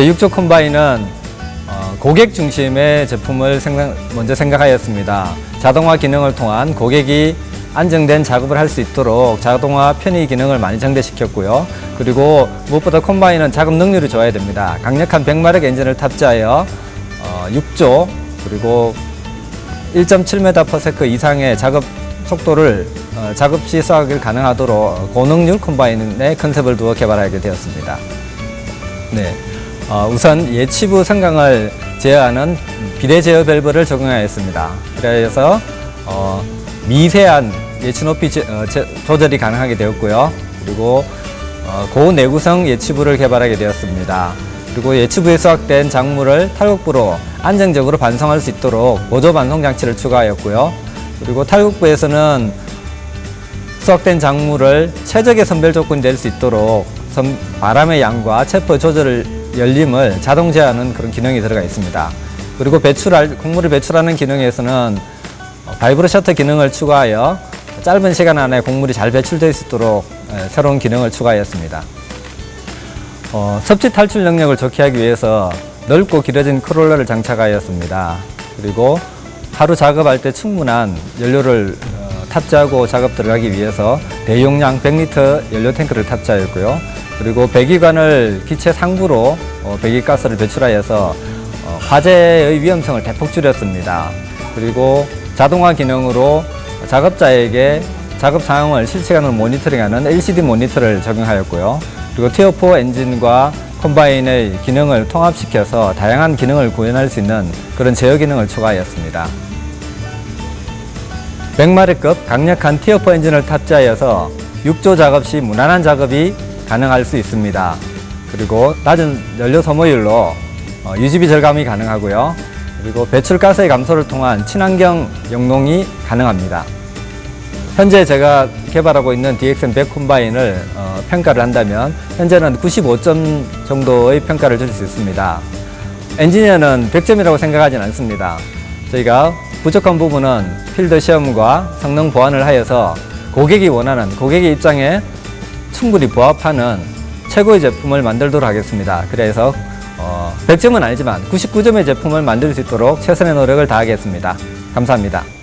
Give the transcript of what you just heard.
저희 6조 콤바인은 어, 고객 중심의 제품을 생각- 먼저 생각하였습니다. 자동화 기능을 통한 고객이 안정된 작업을 할 수 있도록 자동화 편의 기능을 많이 정대시켰고요. 그리고 무엇보다 콤바인은 작업 능률이 좋아야 됩니다. 강력한 100마력 엔진을 탑재하여 어, 6조 그리고 1.7m/s 이상의 작업 속도를 어, 작업 시 수확을 가능하도록 고능률 콤바인의 컨셉을 두어 개발하게 되었습니다. 네, 어, 우선 예치부 성강을 제어하는 비례 제어 밸브를 적용하였습니다. 그래서 어, 미세한 예치 높이 제- 어, 제- 조절이 가능하게 되었고요. 그리고 어, 고내구성 예치부를 개발하게 되었습니다. 그리고 예치부에 수확된 작물을 탈곡부로 안정적으로 반송할 수 있도록 보조 반송 장치를 추가하였고요. 그리고 탈곡부에서는 수확된 작물을 최적의 선별 조건이 될 수 있도록 선- 바람의 양과 체포 조절 열림을 자동 제어하는 그런 기능이 들어가 있습니다. 그리고 배출할 곡물을 배출하는 기능에서는 어, 바이브로 셔터 기능을 추가하여 짧은 시간 안에 곡물이 잘 배출될 수 있도록 에, 새로운 기능을 추가하였습니다. 어, 섭취 탈출 능력을 좋게 하기 위해서 넓고 길어진 크롤러를 장착하였습니다. 그리고 하루 작업할 때 충분한 연료를 어, 탑재하고 작업 들어가기 위해서 대용량 100리터 연료 탱크를 탑재하였고요. 그리고 배기관을 기체 상부로 어, 배기가스를 배출하여서 어, 화재의 위험성을 대폭 줄였습니다. 그리고 자동화 기능으로 작업자에게 작업 상황을 실시간으로 모니터링하는 LCD 모니터를 적용하였고요. 그리고 티어4 엔진과 컴바인의 기능을 통합시켜서 다양한 기능을 구현할 수 있는 그런 제어 기능을 추가하였습니다. 100마력급 강력한 티어4 엔진을 탑재하여서 6조 작업 시 무난한 작업이 가능할 수 있습니다. 그리고 낮은 연료 소모율로 어, 유지비 절감이 가능하고요. 그리고 배출가스의 감소를 통한 친환경 용농이 가능합니다. 현재 제가 개발하고 있는 DXM 100 콤바인을 어, 평가를 한다면 현재는 95점 정도의 평가를 줄수 있습니다. 엔지니어는 100점이라고 생각하진 않습니다. 저희가 부족한 부분은 필드 시험과 성능 보완을 하여서 고객이 원하는 고객의 입장에 충분히 부합하는 최고의 제품을 만들도록 하겠습니다. 그래서 어, 100점은 아니지만 99점의 제품을 만들 수 있도록 최선의 노력을 다하겠습니다. 감사합니다.